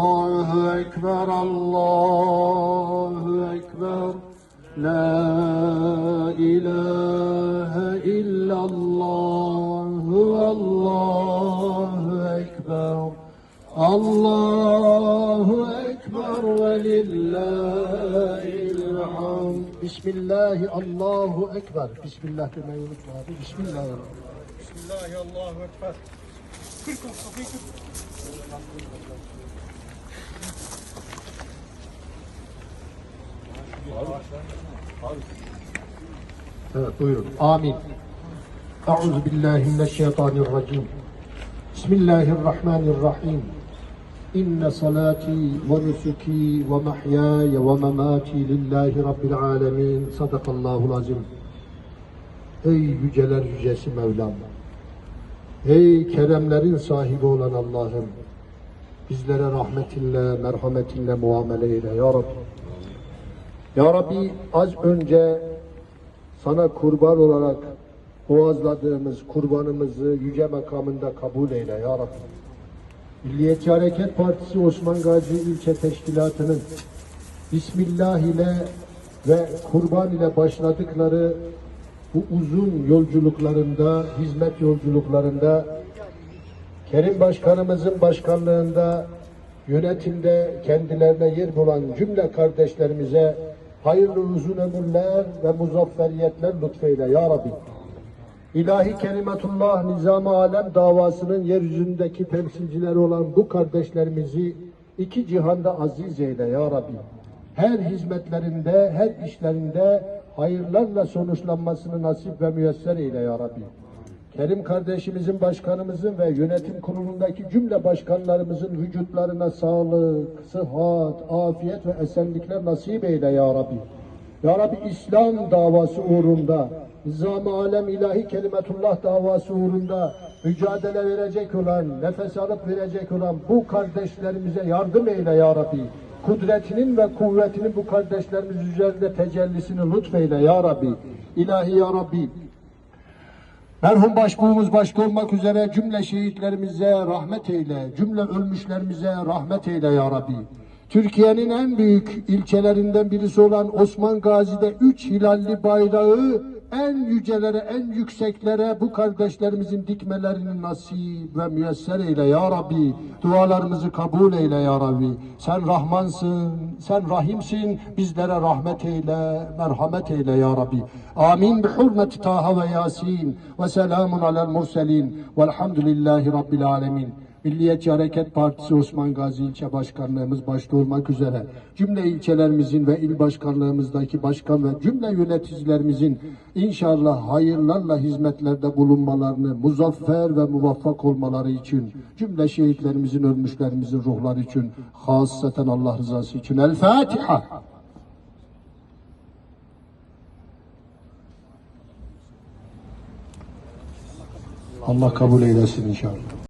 Allahu Ekber, Allahu Ekber. La ilahe illallah, Allahu Ekber. Allahu Ekber ve lillahil hamd. Bismillahi Allahu Ekber. Bismillah demeyi unutma abi. Bismillahirrahmanirrahim. Bismillahi Allahu Ekber. 40 olsun. 40. Evet buyurun. Amin. Euzu billahi mineşşeytanirracim. Bismillahirrahmanirrahim. İnne salati ve nusuki ve mahyaya ve memati lillahi rabbil alamin. Sadakallahul azim. Ey yüceler yücesi Mevlam. Ey keremlerin sahibi olan Allah'ım. Bizlere rahmetinle, merhametinle muamele eyle ya Rabbi. Ya Rabbi az önce sana kurban olarak boğazladığımız kurbanımızı yüce makamında kabul eyle ya Rabbi. Milliyetçi Hareket Partisi Osman Gazi İlçe Teşkilatı'nın Bismillah ile ve kurban ile başladıkları bu uzun yolculuklarında, hizmet yolculuklarında Kerim Başkanımızın başkanlığında yönetimde kendilerine yer bulan cümle kardeşlerimize hayırlı uzun ömürler ve muzafferiyetler lütfeyle ya Rabbi. İlahi kelimetullah nizam-ı alem davasının yeryüzündeki temsilcileri olan bu kardeşlerimizi iki cihanda aziz eyle ya Rabbi. Her hizmetlerinde, her işlerinde hayırlarla sonuçlanmasını nasip ve müyesser eyle ya Rabbi. Kerim kardeşimizin, başkanımızın ve yönetim kurulundaki cümle başkanlarımızın vücutlarına sağlık, sıhhat, afiyet ve esenlikler nasip eyle ya Rabbi. Ya Rabbi İslam davası uğrunda, nizam-ı alem ilahi kelimetullah davası uğrunda mücadele verecek olan, nefes alıp verecek olan bu kardeşlerimize yardım eyle ya Rabbi. Kudretinin ve kuvvetinin bu kardeşlerimiz üzerinde tecellisini lütfeyle ya Rabbi. İlahi ya Rabbi. Merhum başbuğumuz başta olmak üzere cümle şehitlerimize rahmet eyle, cümle ölmüşlerimize rahmet eyle ya Rabbi. Türkiye'nin en büyük ilçelerinden birisi olan Osman Gazi'de üç hilalli bayrağı en yücelere, en yükseklere bu kardeşlerimizin dikmelerini nasip ve müyesser eyle ya Rabbi. Dualarımızı kabul eyle ya Rabbi. Sen Rahmansın, sen Rahimsin. Bizlere rahmet eyle, merhamet eyle ya Rabbi. Amin. Bi hurmeti Taha ve Yasin. Ve selamun alel murselin. Velhamdülillahi Rabbil alemin. Milliyetçi Hareket Partisi Osman Gazi İlçe Başkanlığımız başta olmak üzere cümle ilçelerimizin ve il başkanlığımızdaki başkan ve cümle yöneticilerimizin inşallah hayırlarla hizmetlerde bulunmalarını, muzaffer ve muvaffak olmaları için, cümle şehitlerimizin, ölmüşlerimizin ruhları için, hasreten Allah rızası için. El Fatiha. Allah kabul eylesin inşallah.